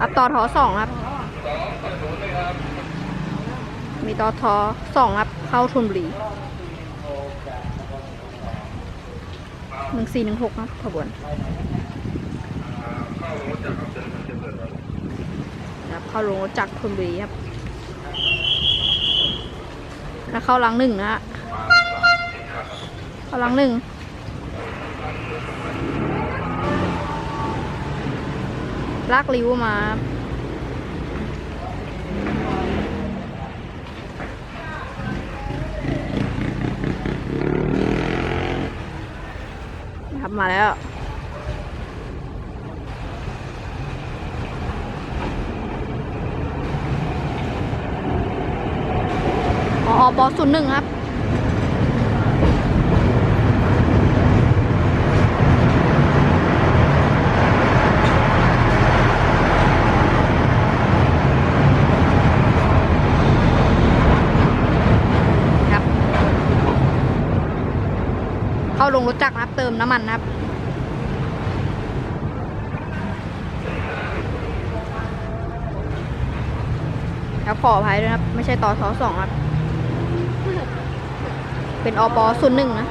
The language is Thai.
ครับต่อทอสองครับ มีต่อทอสองครับ เข้าทุนบุรีหนึ่งสี่หนึ่งหกครับขบวนครับเข้าลงรถจักรทุนบุรีครับ แล้วเข้าหลังหนึ่งนะฮะเข้าหลังหนึ่ง ลากริ้วมา ครับมาแล้วอ๋อบอศูนย์หนึ่งครับ เข้าลงรถจักรนะครับเติมน้ำมันนะครับแล้วขออภัยด้วยนะครับ ไม่ใช่ต่อทอสองครับ เป็นอปศูนย์หนึ่งนะ